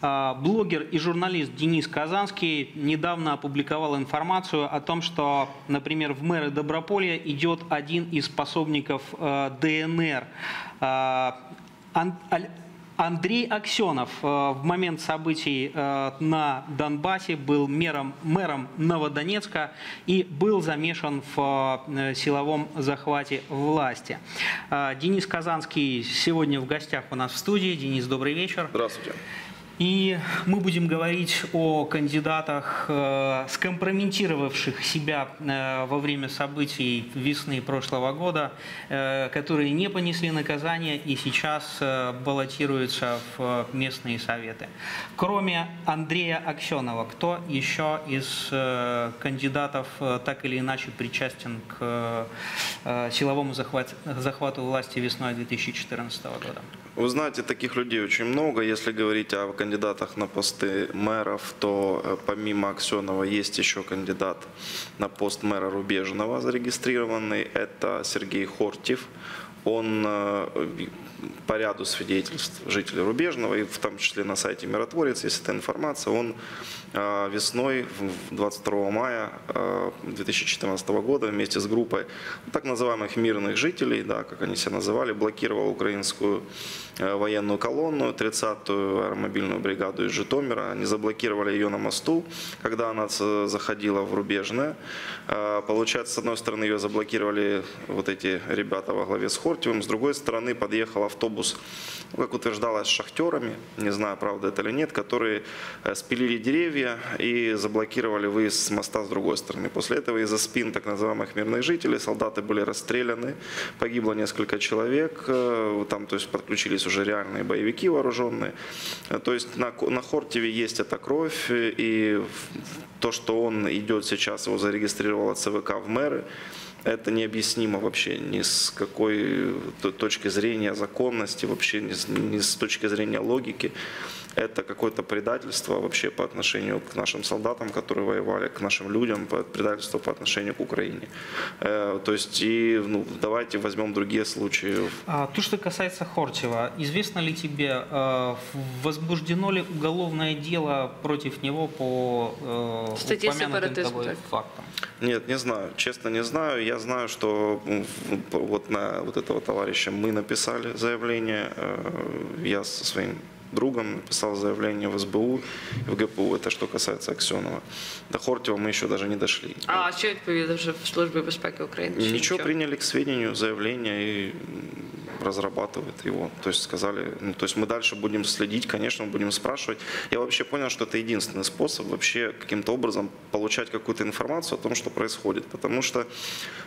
А, Блогер и журналист Денис Казанский недавно опубликовал информацию о том, что, например, в мэры Доброполья идет один из пособников э, ДНР. А, Андрей Аксенов э, в момент событий э, на Донбассе был мэром, мэром Новодонецка и был замешан в силовом захвате власти. Э, Денис Казанский сегодня в гостях у нас в студии. Денис, добрый вечер. Здравствуйте. И мы будем говорить о кандидатах, э, скомпрометировавших себя э, во время событий весны прошлого года, э, которые не понесли наказания и сейчас баллотируются в местные советы. Кроме Андрея Аксенова, кто еще из кандидатов так или иначе причастен к силовому захват- захвату власти весной 2014 года? Вы знаете, таких людей очень много. Если говорить о кандидатах на посты мэров, то э, помимо Аксенова есть еще кандидат на пост мэра Рубежного зарегистрированный. Это Сергей Хортьев. Он э, по ряду свидетельств жителей Рубежного, и в том числе на сайте Миротворец, есть эта информация, он э, весной, в 22 мая э, 2014 года вместе с группой так называемых мирных жителей, да, как они себя называли, блокировал украинскую э, военную колонну, 30-ю аэромобильную бригаду из Житомира. Они заблокировали ее на мосту, когда она заходила в Рубежное. Получается, с одной стороны, ее заблокировали вот эти ребята во главе с Хортиевым, с другой стороны, подъехал автобус, ну, как утверждалось, шахтерами, не знаю, правда это или нет, которые э, спилили деревья и заблокировали выезд с моста с другой стороны. После этого из-за спин так называемых мирных жителей солдаты были расстреляны, погибло несколько человек, э, там то есть подключились уже реальные боевики вооруженные. Э, То есть на, на Хортеве есть эта кровь, и то, что он идет сейчас, его зарегистрировала ЦВК в мэры, это необъяснимо вообще ни с какой точки зрения законности, вообще ни с, ни с точки зрения логики. Это какое-то предательство вообще по отношению к нашим солдатам, которые воевали, к нашим людям, предательство по отношению к Украине. Э, То есть, и, ну, давайте возьмем другие случаи. А, То, что касается Хортева, известно ли тебе, э, возбуждено ли уголовное дело против него по э, Статье упомянутым тобой фактам? Нет, не знаю, честно не знаю. Я знаю, что вот на вот этого товарища мы написали заявление. Я со своим другом написал заявление в СБУ и в ГПУ. Это что касается Аксенова. До Хортева мы еще даже не дошли. А що відповіли вже в Службі безпеки України? Чи Ничего, приняли к сведению заявление и м, разрабатывает его. То есть сказали, ну, то есть мы дальше будем следить, конечно, будем спрашивать. Я вообще понял, что это единственный способ вообще каким-то образом получать какую-то информацию о том, что происходит. Потому что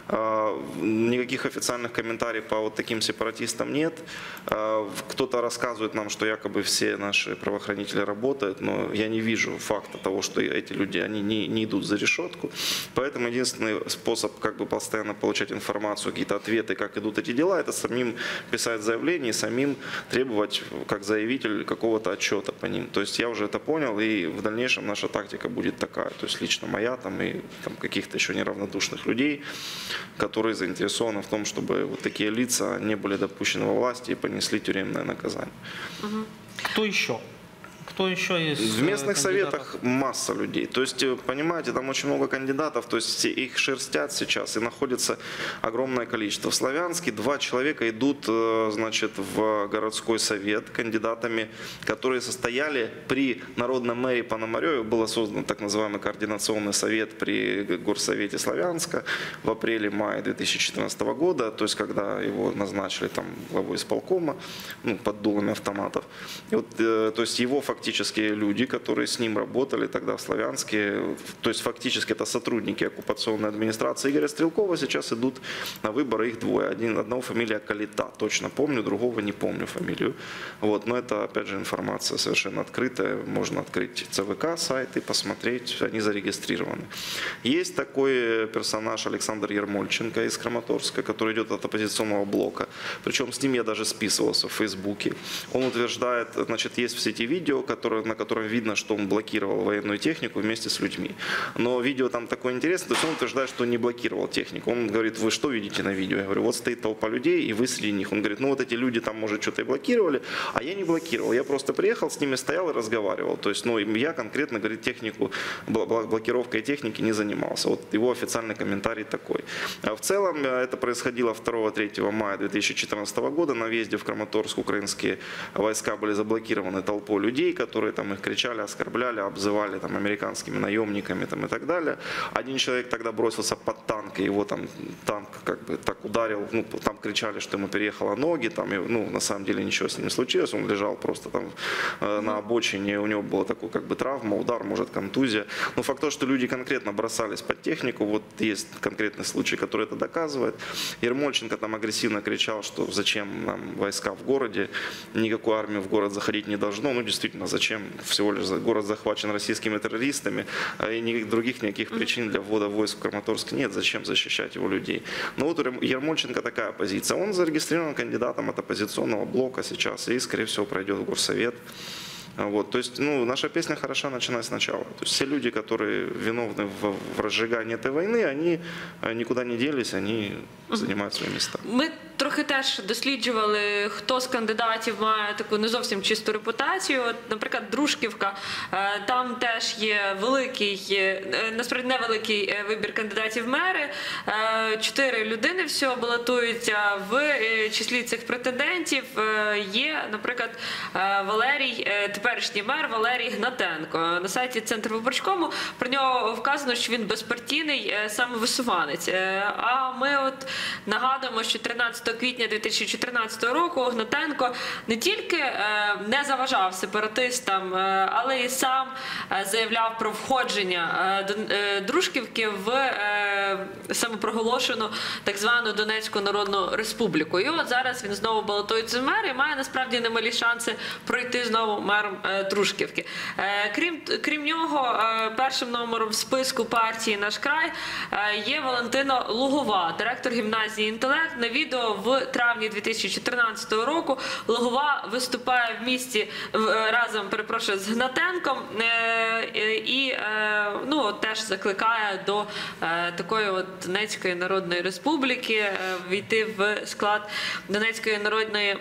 э, никаких официальных комментариев по вот таким сепаратистам нет. Э, кто-то рассказывает нам, что якобы все наши правоохранители работают, но я не вижу факта того, что эти люди, они не, не идут за решетку. Поэтому единственный способ как бы постоянно получать информацию, какие-то ответы, как идут эти дела, это самим писать заявление и самим требовать, как заявитель, какого-то отчета по ним. То есть я уже это понял, и в дальнейшем наша тактика будет такая. То есть лично моя там и там, каких-то еще неравнодушных людей, которые заинтересованы в том, чтобы вот такие лица не были допущены во власти и понесли тюремное наказание. Кто еще? Кто еще из В э, местных кандидатов? советах масса людей. То есть, э, понимаете, там очень много кандидатов, то есть их шерстят сейчас и находится огромное количество. В Славянске два человека идут, э, значит, в городской совет кандидатами, которые состояли при народном мэрии Пономареве. Было создан так называемый координационный совет при горсовете Славянска в апреле-мае 2014 года, то есть когда его назначили там главой исполкома, ну, под дулами автоматов. И вот, то есть его фактически люди, которые с ним работали тогда в Славянске, то есть фактически это сотрудники оккупационной администрации Игоря Стрелкова, сейчас идут на выборы, их двое. Один, одного фамилия Калита, точно помню, другого не помню фамилию. Вот, но это, опять же, информация совершенно открытая, можно открыть ЦВК сайт и посмотреть, они зарегистрированы. Есть такой персонаж Александр Ермольченко из Краматорска, который идет от оппозиционного блока. Причем с ним я даже списывался в Фейсбуке. Он утверждает, значит, есть в сети видео, видео, на котором видно, что он блокировал военную технику вместе с людьми. Но видео там такое интересное, то есть он утверждает, что не блокировал технику. Он говорит, вы что видите на видео? Я говорю, вот стоит толпа людей, и вы среди них. Он говорит, ну вот эти люди там, может, что-то и блокировали, а я не блокировал. Я просто приехал, с ними стоял и разговаривал. То есть, ну, я конкретно, говорит, технику, бл- бл- блокировкой техники не занимался. Вот его официальный комментарий такой. А в целом э, это происходило 2-3 мая 2014 года на въезде в Краматорск. Украинские войска были заблокированы толпой людей, которые там их кричали, оскорбляли, обзывали там американскими наемниками там, и так далее. Один человек тогда бросился под танк, и его там танк как бы так ударил, ну, там кричали, что ему переехало ноги, там, и, ну, на самом деле ничего с ним не случилось, он лежал просто там э, на обочине, у него была такая как бы травма, удар, может, контузия. Но факт то, что люди конкретно бросались под технику, вот есть конкретный случай, который это доказывает. Ермольченко там агрессивно кричал, что зачем нам войска в городе, никакой армии в город заходить не должно. Ну, действительно, зачем? Всего лишь город захвачен российскими террористами, а и никаких других никаких причин для ввода войск в Краматорск нет. Зачем защищать его людей? Но вот у Ерм- Ермольченко такая позиция. Он зарегистрирован кандидатом от оппозиционного блока сейчас и, скорее всего, пройдет в горсовет. Вот, то есть, ну, наша песня хороша, начиная сначала. То есть все люди, которые виновны в, в разжигании этой войны, они э, никуда не делись, они занимают свои места. Ми трохи теж досліджували, хто з кандидатів має таку не зовсім чисту репутацію. От, наприклад, Дружківка, е, там теж є великий, е, насправді невеликий е, вибір кандидатів в мери. Чотири людини всього балотуються. В числі цих претендентів є, наприклад, Валерій, теперішній мер Валерій Гнатенко. На сайті Центр виборчкому про нього вказано, що він безпартійний е, самовисуванець. Е, А ми от нагадуємо, що 13 квітня 2014 року Гнатенко не тільки е, не заважав сепаратистам, е, але і сам е, заявляв про входження Дружківки в самопроголошену так звану Донецьку Народну Республіку. І от зараз він знову балотується в мер і має насправді немалі шанси пройти знову мером Дружківки. Крім крім нього, першим номером в списку партії Наш край є Валентина Лугова, директор гімназії інтелект. На відео в травні 2014 року Логова виступає в місті е, разом, перепрошую, з Гнатенком е, е, і ну теж закликає до такої от Донецької Народної Республіки війти в склад Донецької народної.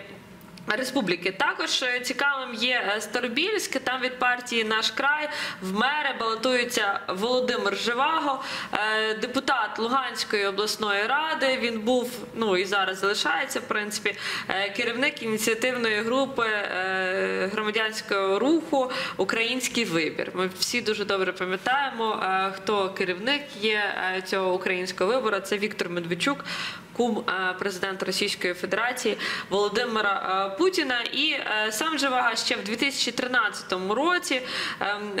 Республіки також е, цікавим є е, Старобільськ. Там від партії Наш край в мери балотується Володимир Живаго, е, депутат Луганської обласної ради. Він був ну і зараз залишається в принципі керівник ініціативної групи громадянського руху Український вибір. Ми всі дуже добре пам'ятаємо, хто керівник є цього українського вибору. Це Віктор Медведчук, кум е, президента Російської Федерації Володимира е, Путіна. І е, сам Живага ще в 2013 році ем,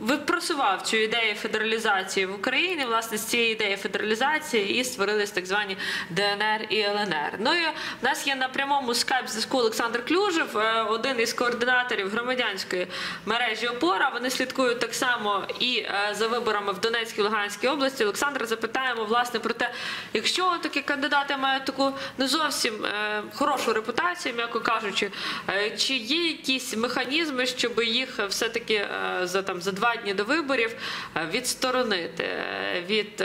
випросував цю ідею федералізації в Україні. Власне, з цієї ідеї федералізації і створились так звані ДНР і ЛНР. Ну і в нас є на прямому скайп зв'язку Олександр Клюжев, один із координаторів громадянської мережі Опора. Вони слідкують так само і за виборами в Донецькій Луганській області. Олександра запитаємо власне про те, якщо такі кандидати мають таку не зовсім е, хорошу репутацію, м'яко кажучи, е, чи є якісь механізми, щоб їх все-таки е, за там за два дні до виборів відсторонити від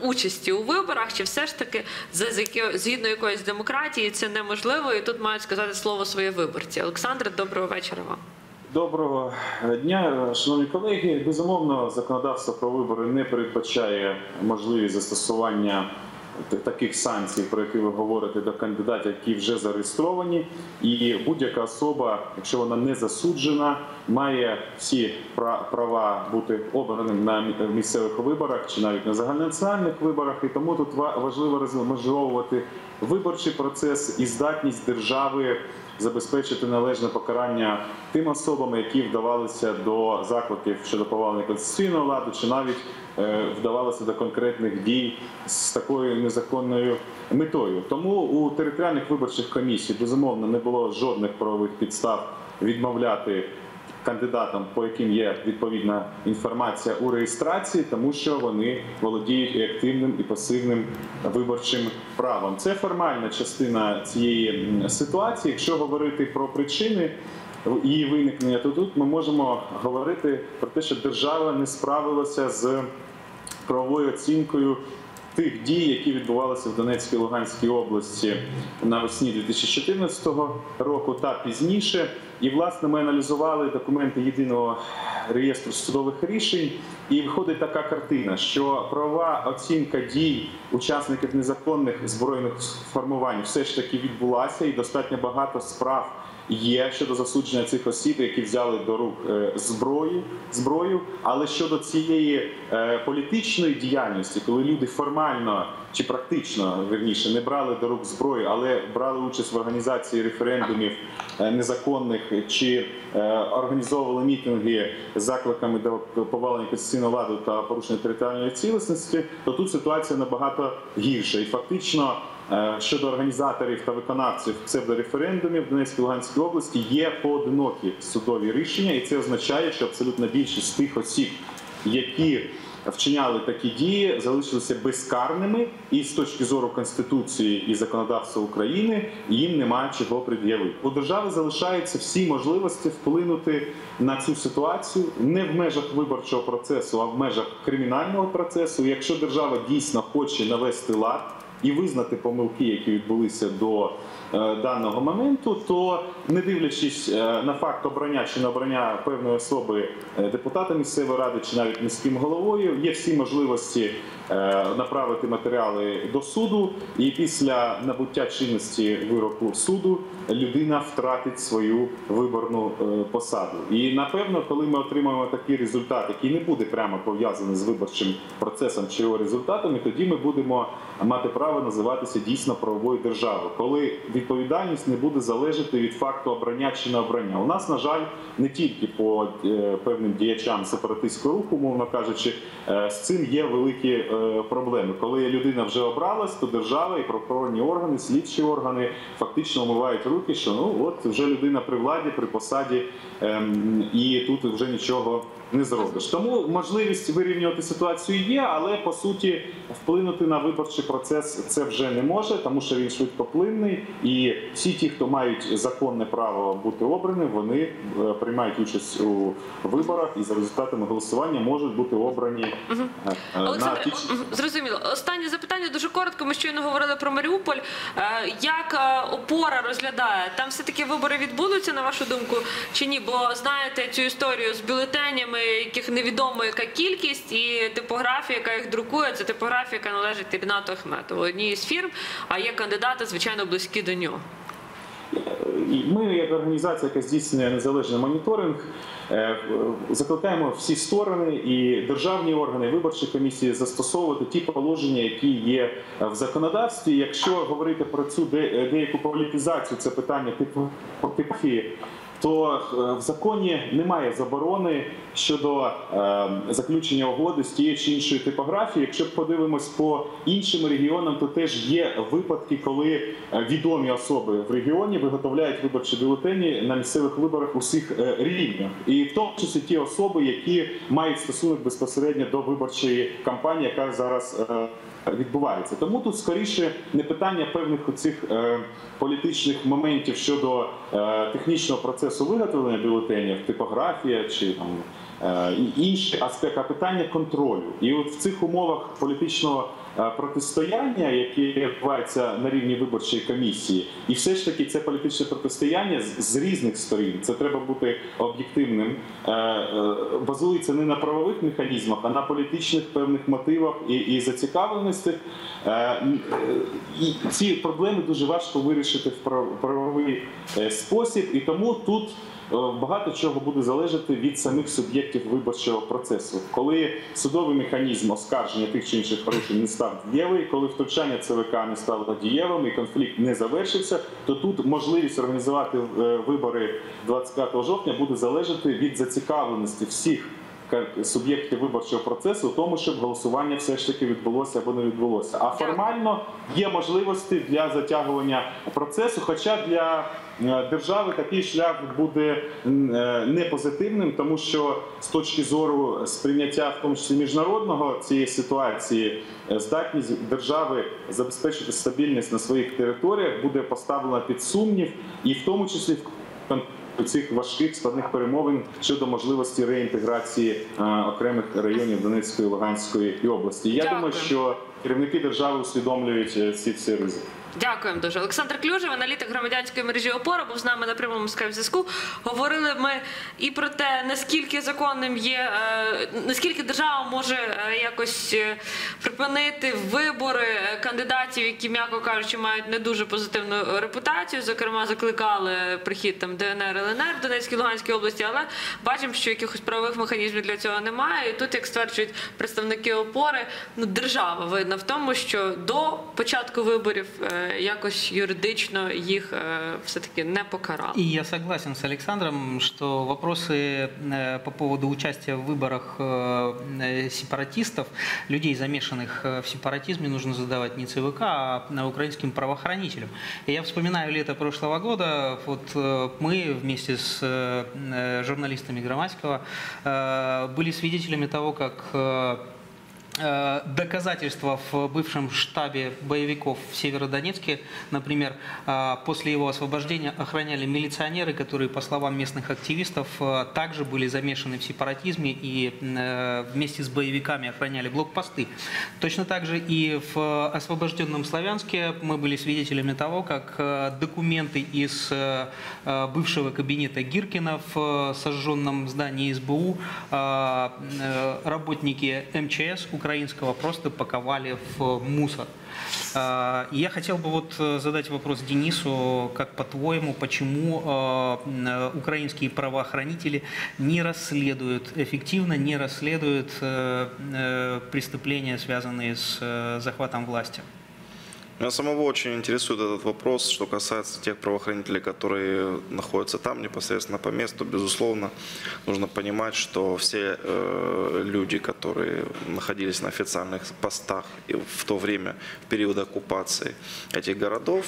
участі у виборах, чи все ж таки за згідно якоїсь демократії це неможливо, і тут мають сказати слово своє виборці. Олександр, доброго вечора вам. Доброго дня, шановні колеги. Безумовно, законодавство про вибори не передбачає можливість застосування таких санкцій, про які ви говорите, до кандидатів, які вже зареєстровані. І будь-яка особа, якщо вона не засуджена, має всі пра- права бути обраним на місцевих виборах чи навіть на загальнонаціональних виборах. І тому тут ва- важливо розмежовувати виборчий процес і здатність держави забезпечити належне покарання тим особам, які вдавалися до закликів щодо повалення конституційного ладу, чи навіть е, вдавалися до конкретних дій з такою незаконною метою. Тому у територіальних виборчих комісій безумовно не було жодних правових підстав відмовляти кандидатам, по яким є відповідна інформація у реєстрації, тому що вони володіють і активним і пасивним виборчим правом. Це формальна частина цієї ситуації. Якщо говорити про причини, її виникнення, то тут ми можемо говорити про те, що держава не справилася з правовою оцінкою тих дій, які відбувалися в Донецькій і Луганській області навесні 2014 року та пізніше. І власне ми аналізували документи єдиного реєстру судових рішень, і виходить така картина, що правова оцінка дій учасників незаконних збройних формувань все ж таки відбулася, і достатньо багато справ є щодо засудження цих осіб, які взяли до рук е, зброю, зброю. Але щодо цієї е, політичної діяльності, коли люди формально чи практично верніше не брали до рук зброю, але брали участь в організації референдумів е, незаконних чи організовували мітинги з закликами до повалення конституційного ладу та порушення територіальної цілісності, то тут ситуація набагато гірша. І фактично щодо організаторів та виконавців псевдореферендумів в Донецькій Луганській області є поодинокі судові рішення, і це означає, що абсолютна більшість тих осіб, які вчиняли такі дії, залишилися безкарними, і з точки зору конституції і законодавства України їм немає чого пред'явити. У держави залишаються всі можливості вплинути на цю ситуацію не в межах виборчого процесу, а в межах кримінального процесу. Якщо держава дійсно хоче навести лад і визнати помилки, які відбулися до е, даного моменту, то не дивлячись е, на факт обрання чи не обрання певної особи е, депутата місцевої ради чи навіть міським головою, є всі можливості направити матеріали до суду, і після набуття чинності вироку суду людина втратить свою виборну посаду. І напевно, коли ми отримаємо такий результат, який не буде прямо пов'язаний з виборчим процесом чи його результатами, тоді ми будемо мати право називатися дійсно правовою державою, коли відповідальність не буде залежати від факту обрання чи не обрання. У нас, на жаль, не тільки по е, певним діячам сепаратистського руху, мовно кажучи, е, з цим є великі е, проблеми. Коли людина вже обралась, то держава і правоохоронні органи, слідчі органи фактично омивають руки, що ну от вже людина при владі, при посаді, ем, і тут вже нічого не зробиш. Тому можливість вирівнювати ситуацію є, але по суті вплинути на виборчий процес це вже не може, тому що він швидкоплинний, і всі ті, хто мають законне право бути обраним, вони е, приймають участь у виборах і за результатами голосування можуть бути обрані е, на Олександр, ті зрозуміло. Останнє запитання дуже коротко. Ми щойно говорили про Маріуполь. Е, Як опора розглядає? Там все таки вибори відбудуться, на вашу думку, чи ні? Бо знаєте цю історію з бюлетенями, яких невідомо яка кількість, і типографія, яка їх друкує, це типографія, яка належить Рінату Ахметову, одній із фірм, а є кандидати, звичайно, близькі до нього. Ми, як організація, яка здійснює незалежний моніторинг, е, закликаємо всі сторони і державні органи, виборчі комісії застосовувати ті положення, які є в законодавстві. Якщо говорити про цю деяку політизацію, це питання типу типографії, то е, в законі немає заборони щодо е, заключення угоди з тією чи іншою типографією. Якщо подивимось по іншим регіонам, то теж є випадки, коли е, відомі особи в регіоні виготовляють виборчі бюлетені на місцевих виборах усіх рівнях, і в тому числі ті особи, які мають стосунок безпосередньо до виборчої кампанії, яка зараз. Відбувається тому тут скоріше не питання певних оцих е, політичних моментів щодо е, технічного процесу виготовлення бюлетенів, типографія чи там е, і інший аспект а питання контролю. І от в цих умовах політичного протистояння, яке відбувається на рівні виборчої комісії, і все ж таки це політичне протистояння з, різних сторін. Це треба бути об'єктивним. е, е, Базується не на правових механізмах, а на політичних певних мотивах і, і зацікавленостях. Е, е, І ці проблеми дуже важко вирішити в правовий е, спосіб, і тому тут. Е, Багато чого буде залежати від самих суб'єктів виборчого процесу, коли судовий механізм оскарження тих чи інших порушень не став дієвий, коли втручання ЦВК не стало дієвим і конфлікт не завершився, то тут можливість організувати е, вибори 25 жовтня буде залежати від зацікавленості всіх суб'єктів виборчого процесу, у тому, щоб голосування все ж таки відбулося або не відбулося. А формально є можливості для затягування процесу, хоча для держави такий шлях буде е, не позитивним, тому що з точки зору сприйняття, в тому числі міжнародного цієї ситуації, е, здатність держави забезпечити стабільність на своїх територіях буде поставлена під сумнів, і в тому числі в цих важких складних перемовин щодо можливості реінтеграції е, окремих районів Донецької, Луганської і області. Я Дякую. думаю, що керівники держави усвідомлюють е, всі ці ризики. Дякуємо дуже. Олександр Клюжев, аналітик громадянської мережі ОПОРА, був з нами на прямому скайп зв'язку. Говорили ми і про те, наскільки законним є, е, наскільки держава може е, якось е, припинити вибори кандидатів, які, м'яко кажучи, мають не дуже позитивну репутацію. Зокрема, закликали прихід там ДНР, ЛНР в Донецькій Луганській області, але бачимо, що якихось правових механізмів для цього немає. І тут, як стверджують представники опори, ну держава винна в тому, що до початку виборів якось юридично їх все-таки не покарали. И я согласен с Александром, что вопросы по поводу участия в выборах сепаратистов, людей, замешанных в сепаратизме, нужно задавать не ЦВК, а украинским правоохранителям. Я вспоминаю лето прошлого года, вот э, мы вместе с э, э, журналистами Громадского были свидетелями того, как доказательства в бывшем штабе боевиков в Северодонецке, например, э, после его освобождения охраняли милиционеры, которые, по словам местных активистов, э, также были замешаны в сепаратизме и э, вместе с боевиками охраняли блокпосты. Точно так же и в освобожденном Славянске мы были свидетелями того, как э, документы из э, э, бывшего кабинета Гиркина в э, сожженном здании СБУ э, э, работники МЧС украинского просто паковали в мусор. Э, Я хотел бы вот э, задать вопрос Денису, как по-твоему, почему э, украинские правоохранители не расследуют, эффективно не расследуют э, э, преступления, связанные с э, захватом власти? Меня самого очень интересует этот вопрос, что касается тех правоохранителей, которые находятся там непосредственно по месту. Безусловно, нужно понимать, что все э, люди, которые находились на официальных постах в то время, в период оккупации этих городов,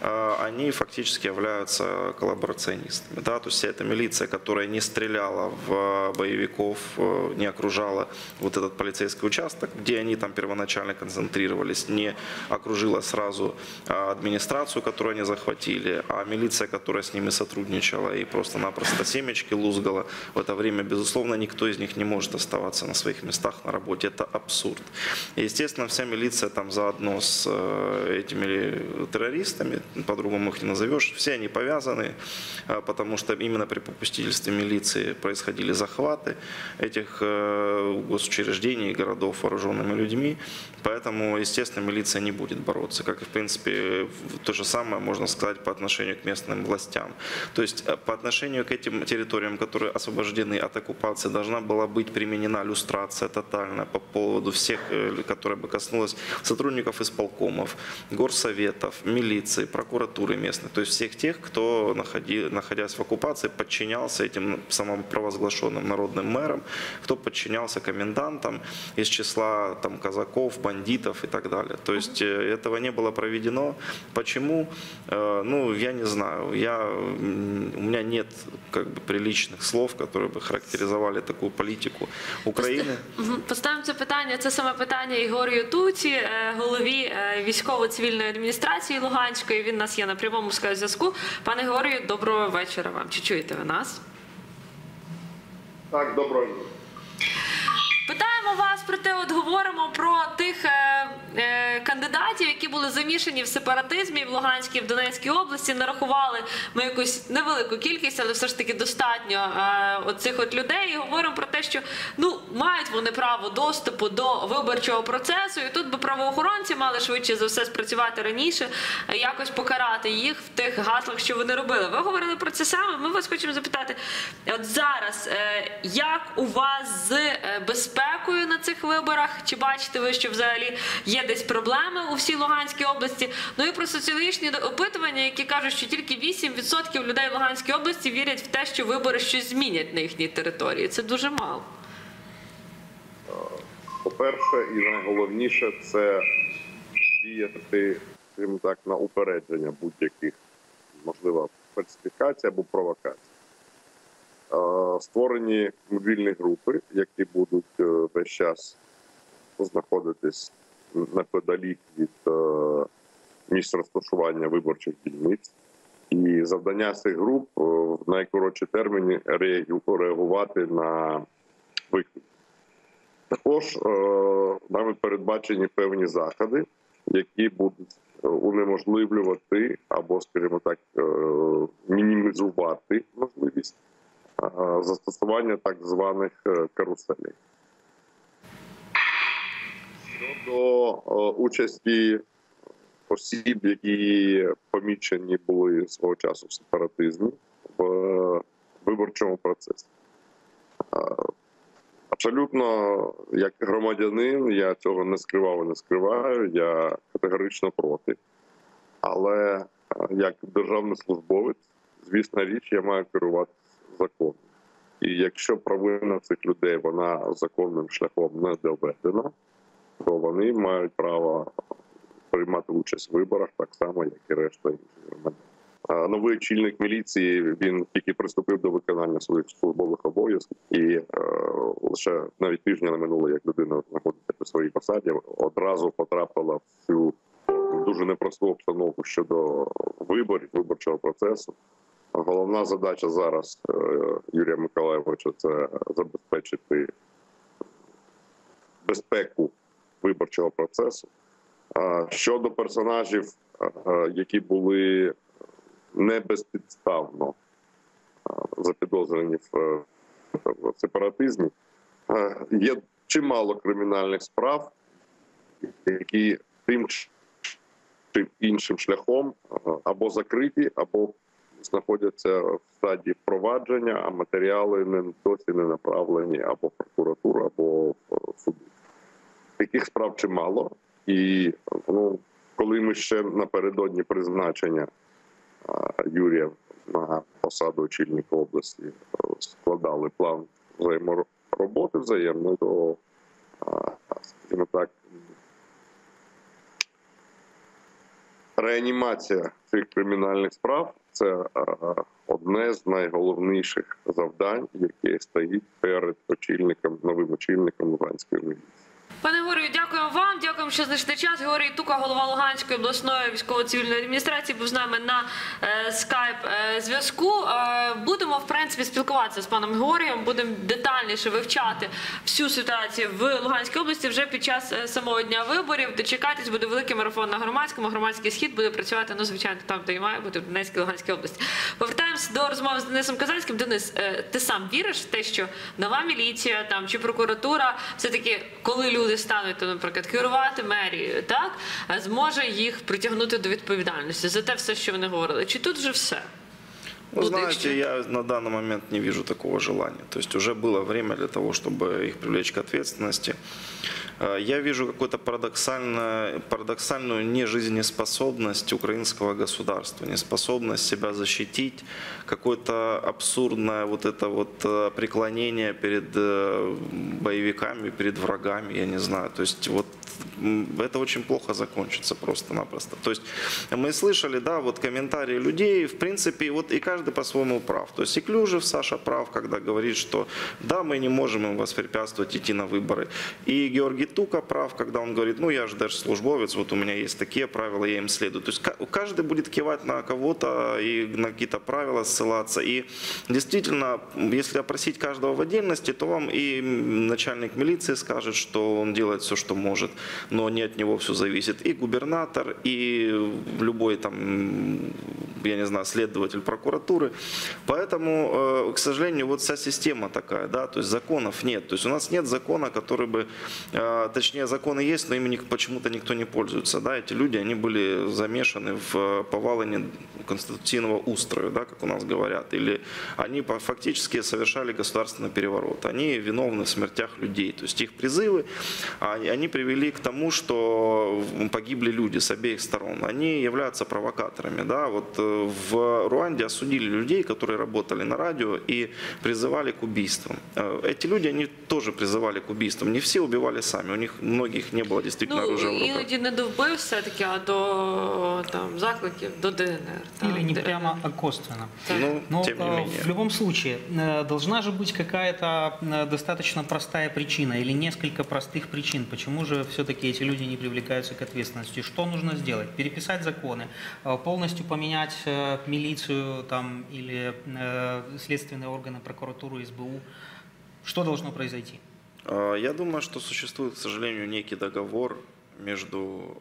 э, они фактически являются коллаборационистами. Да? То есть вся эта милиция, которая не стреляла в боевиков, э, не окружала вот этот полицейский участок, где они там первоначально концентрировались, не окружила сразу а, администрацию, которую они захватили, а милиция, которая с ними сотрудничала и просто-напросто семечки лузгала, в это время, безусловно, никто из них не может оставаться на своих местах на работе. Это абсурд. Естественно, вся милиция там заодно с э, этими террористами, по-другому их не назовешь, все они повязаны, а, потому что именно при попустительстве милиции происходили захваты этих э, госучреждений, городов вооруженными людьми. Поэтому, естественно, милиция не будет бороться. Как и, в принципе, то же самое можно сказать по отношению к местным властям. То есть э, по отношению к этим территориям, которые освобождены от оккупации, должна была быть применена люстрация тотальная по поводу всех, э, которая бы коснулась сотрудников исполкомов, горсоветов, милиции, прокуратуры местной. То есть всех тех, кто, находи- находясь в оккупации, подчинялся этим самопровозглашенным народным мэрам, кто подчинялся комендантам из числа там, казаков, бандитов и так далее. То есть э, этого не было проведено. Почему? Э, Ну, я не знаю. Я, м, у меня нет как бы, приличных слов, которые бы характеризовали такую политику Украины. Мгм. Поставимо це питання. Це саме питання Ігорю Туці, е, голові е, військово-цивільної адміністрації Луганської. Він у нас є на прямому зв'язку. Пане Георгію, доброго вечора вам. Чи чуєте ви нас? Так, доброго дня. Питаємо вас про те, от говоримо про тих е, е, кандидатів, які були замішані в сепаратизмі в Луганській, в Донецькій області. Нарахували ми якусь невелику кількість, але все ж таки достатньо е, оцих от людей. І говоримо про те, що ну мають вони право доступу до виборчого процесу, і тут би правоохоронці мали швидше за все спрацювати раніше, е, якось покарати їх в тих гаслах, що вони робили. Ви говорили про це саме. Ми вас хочемо запитати, от зараз е, як у вас з е, безпекою на цих виборах? Чи бачите ви, що взагалі є десь проблеми у всій Луганській області? Ну і про соціологічні опитування, які кажуть, що тільки 8% людей в Луганській області вірять в те, що вибори щось змінять на їхній території. Це дуже мало. По-перше, і найголовніше це діяти, скажімо так, на упередження будь-яких можливо фальсифікацій або провокацій. Створені мобільні групи, які будуть е, весь час знаходитись неподалік від е, місць розташування виборчих дільниць. І завдання цих груп е, в найкоротші терміни реагувати на виклик. Також е, нами передбачені певні заходи, які будуть унеможливлювати або, скажімо так, мінімізувати можливість застосування так званих каруселей. Щодо е, участі осіб, які помічені були свого часу в сепаратизмі в е, виборчому процесі. Е, Абсолютно, як громадянин, я цього не скривав і не скриваю. Я категорично проти. Але як державний службовець, звісна річ, я маю керувати законом. І якщо провина цих людей вона законним шляхом не доведена, то вони мають право приймати участь в виборах так само, як і решта інших громадян. Новий очільник міліції він тільки приступив до виконання своїх службових обов'язків, і е, лише навіть тижня не минуло, як людина знаходиться при своїй посаді, одразу потрапила в цю дуже непросту обстановку щодо виборів, виборчого процесу. Головна задача зараз е, Юрія Миколаєвича це забезпечити безпеку виборчого процесу. Щодо персонажів, е, які були не безпідставно е, запідозрені в е, сепаратизмі, е, є чимало кримінальних справ, які тим чи іншим шляхом е, або закриті, або знаходяться в стадії впровадження, а матеріали не досі не направлені або в прокуратуру, або в суди. Таких справ чимало. І ну, коли ми ще напередодні призначення Юрія на посаду очільника області е, складали план взаємороботи взаємної, то скажімо так, реанімація цих кримінальних справ це одне з найголовніших завдань, яке стоїть перед очільником, новим очільником Луганської міліції. Дякуємо що знайшли час. Георгій Тука, голова Луганської обласної військово-цивільної адміністрації, був з нами на е, скайп е, зв'язку. Е, будемо в принципі спілкуватися з паном Георгієм. Будемо детальніше вивчати всю ситуацію в Луганській області вже під час е, самого дня виборів. Дочекайтесь, буде великий марафон на громадському. Громадський схід буде працювати ну, звичайно там, де і має бути в Донецькій Луганській області. Повертаємося до розмови з Денисом Казанським. Денис, е, ти сам віриш в те, що нова міліція там чи прокуратура, все таки, коли люди стануть, наприклад, керувати мерією, так е, зможе їх притягнути до відповідальності за те все, що вони говорили. Чи тут вже все? Вы Будет знаете, еще. я на данный момент не вижу такого желания. То есть уже было время для того, чтобы их привлечь к ответственности. Э, Я вижу какую-то парадоксально, парадоксальную нежизнеспособность украинского государства, неспособность себя защитить, какое-то абсурдное вот это вот э, преклонение перед э, боевиками, перед врагами, я не знаю. То есть вот м, это очень плохо закончится просто-напросто. То есть мы слышали, да, вот комментарии людей, в принципе, вот и каждый по-своему прав. То есть и Клюжев, Саша прав, когда говорит, что да, мы не можем им воспрепятствовать идти на выборы. И Георгий Тука прав, когда он говорит, ну я же держслужбовец, вот у меня есть такие правила, я им следую. То есть ка- каждый будет кивать на кого-то и на какие-то правила ссылаться. И действительно, если опросить каждого в отдельности, то вам и начальник милиции скажет, что он делает все, что может, но не от него все зависит. И губернатор, и любой там, я не знаю, следователь прокуратуры. Поэтому, э, к сожалению, вот вся система такая, да, то есть законов нет. То есть у нас нет закона, который бы, э, точнее, законы есть, но ими почему-то никто не пользуется, да, эти люди, они были замешаны в э, повалении конституционного устрою, да, как у нас говорят, или они фактически совершали государственный переворот. Они виновны в смертях людей, то есть их призывы, а, они привели к тому, что погибли люди с обеих сторон. Они являются провокаторами, да, вот э, в Руанде осудили людей, которые работали на радио и призывали к убийствам. Э, Эти люди, они тоже призывали к убийствам. Не все убивали сами, у них многих не было действительно Ну оружия в руках. іноді не до вбив все таки, а до там закликів до ДНР. так, Или не де- прямо, а косвенно. Ну, Но тем не э, менее. в любом случае э, должна же быть какая-то э, достаточно простая причина или несколько простых причин, почему же все-таки эти люди не привлекаются к ответственности. Что нужно сделать? Переписать законы, э, полностью поменять э, милицию там, или э, следственные органы, прокуратуру, СБУ? Что должно произойти? А, Я думаю, что существует, к сожалению, некий договор между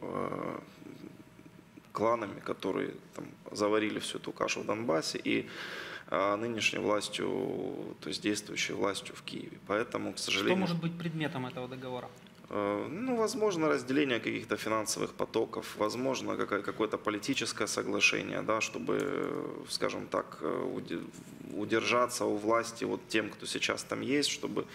кланами, которые там, заварили всю эту кашу в Донбассе, и нынешней властью, то есть действующей властью в Киеве. Поэтому, к Что сожалению... может быть предметом этого договора? Э, Ну, возможно, разделение каких-то финансовых потоков, возможно, какое- какое-то политическое соглашение, да, чтобы, э, скажем так, э, уде- удержаться у власти вот тем, кто сейчас там есть, чтобы...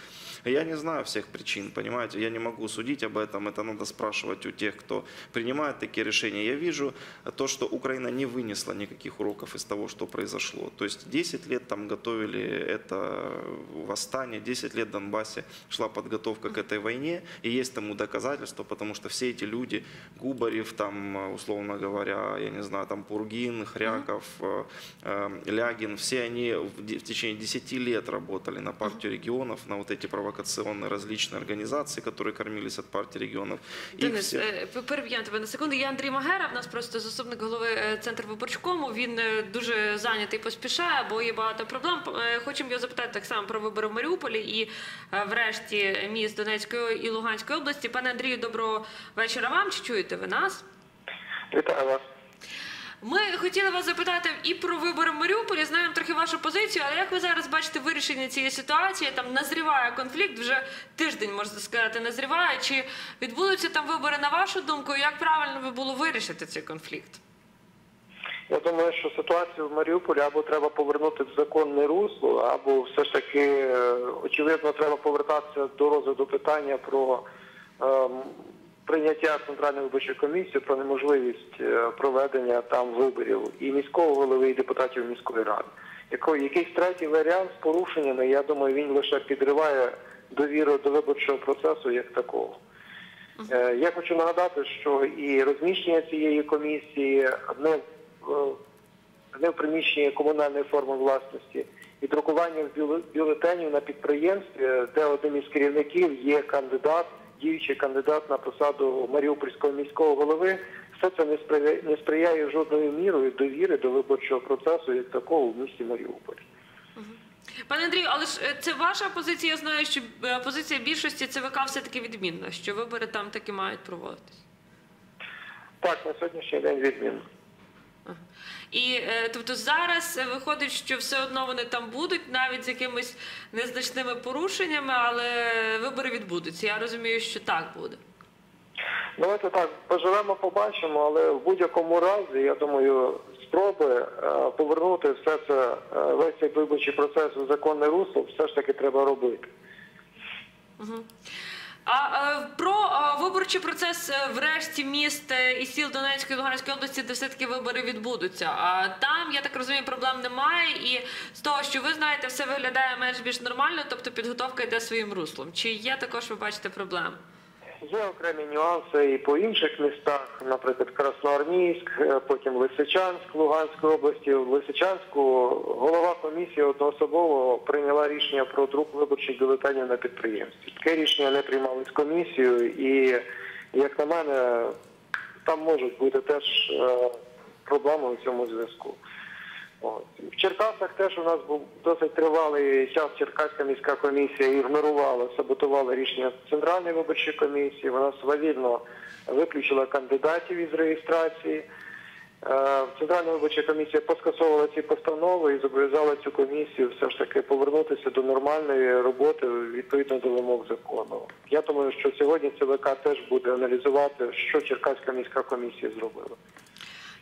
Я не знаю всех причин, понимаете, я не могу судить об этом, это надо спрашивать у тех, кто принимает такие решения. Я вижу то, что Украина не вынесла никаких уроков из того, что произошло. То есть 10 лет там готовили это восстание, 10 лет в Донбассе шла подготовка к этой войне, и есть тому доказательства, потому что все эти люди, Губарев, там, условно говоря, я не знаю, там Пургин, Хряков, э, э, Лягин, все они в де- в течение 10 лет работали на партию регионов, на вот эти провокационные различные организации, которые кормились от партии регионов. И Денис, все- е, п- переб'ємо тебе на секунду. Я Андрій Магера, в нас просто заступник голови е, центру виборчкому. Він е, дуже зайнятий, поспішає, бо є багато проблем. Е, Хочемо його запитати так само про вибори в Маріуполі і е, врешті міст Донецької і Луганської області. Пане Андрію, доброго вечора вам. Чи чуєте ви нас? Вітаю вас. Ми хотіли вас запитати і про вибори в Маріуполі. Знаємо трохи вашу позицію, але як ви зараз бачите вирішення цієї ситуації? Там назріває конфлікт, вже тиждень можна сказати, назріває. Чи відбудуться там вибори на вашу думку? Як правильно би було вирішити цей конфлікт? Я думаю, що ситуацію в Маріуполі або треба повернути в законне русло, або все ж таки, е, очевидно, треба повертатися до розгляду питання про ем, прийняття Центральної виборчої комісії про неможливість е, проведення там виборів і міського голови, і депутатів міської ради. Якийсь третій варіант з порушеннями, я думаю, він лише підриває довіру до виборчого процесу як такого. Е, Я хочу нагадати, що і розміщення цієї комісії не в, е, не в приміщенні комунальної форми власності, і друкування бюлетенів на підприємстві, де одним із керівників є кандидат, діючий кандидат на посаду Маріупольського міського голови, все це не сприяє, не сприяє жодною мірою довіри до виборчого процесу як такого в місті Маріуполь. Пане Андрію, але ж е, це ваша позиція. Я знаю, що е, позиція більшості ЦВК все таки відмінна, що вибори там таки мають проводитись. Так, на сьогоднішній день відмінно. І е, тобто зараз е, виходить, що все одно вони там будуть, навіть з якимись незначними порушеннями, але вибори відбудуться. Я розумію, що так буде. Давайте так, поживемо, побачимо, але в будь-якому разі, я думаю, спроби е, повернути все це, весь цей виборчий процес у законне русло, все ж таки треба робити. А е, про е, виборчий процес врешті в решті міст е, і сіл Донецької і Луганської області, де все таки вибори відбудуться. А там, я так розумію, проблем немає. І з того, що ви знаєте, все виглядає менш більш нормально, тобто підготовка йде своїм руслом. Чи є також, ви бачите, проблеми? Є окремі нюанси і по інших містах, наприклад, Красноармійськ, е, потім Лисичанськ Луганської області. В Лисичанську голова комісії одноособово прийняла рішення про друк виборчих бюлетенів на підприємстві. Таке рішення не приймалось комісією, і як на мене, там можуть бути теж е, проблеми у цьому зв'язку. В Черкасах теж у нас був досить тривалий час. Черкаська міська комісія ігнорувала, саботувала рішення Центральної виборчої комісії. Вона свавільно виключила кандидатів із реєстрації. Е, Центральна виборча комісія поскасовувала ці постанови і зобов'язала цю комісію все ж таки повернутися до нормальної роботи відповідно до вимог закону. Я думаю, що сьогодні ЦВК теж буде аналізувати, що Черкаська міська комісія зробила.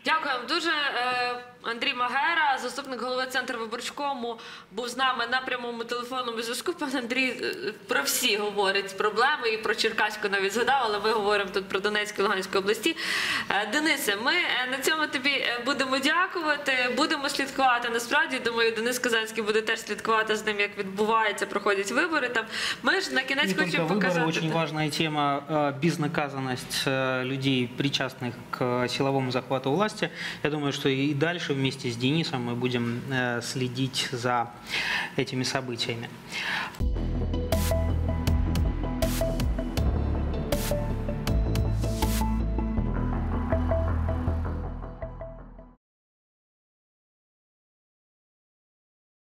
Дякую вам дуже. Е, Андрій Магера, заступник голови центру виборчкому, був з нами на прямому телефонному зв'язку. Пан Андрій е, про всі говорить проблеми і про Черкаську навіть згадав, але ми говоримо тут про Донецьку і Луганську області. Е, Денисе, ми е, на цьому тобі е, будемо дякувати. Будемо слідкувати. Насправді думаю, Денис Казанський буде теж слідкувати з ним, як відбувається, проходять вибори. Там ми ж на кінець Не только хочемо выборы, показати. очень важная тема э, безнаказанность э, людей, причастных к силовому захвату власти. Я думаю, что и дальше вместе с Денисом мы будем э, следить за этими событиями.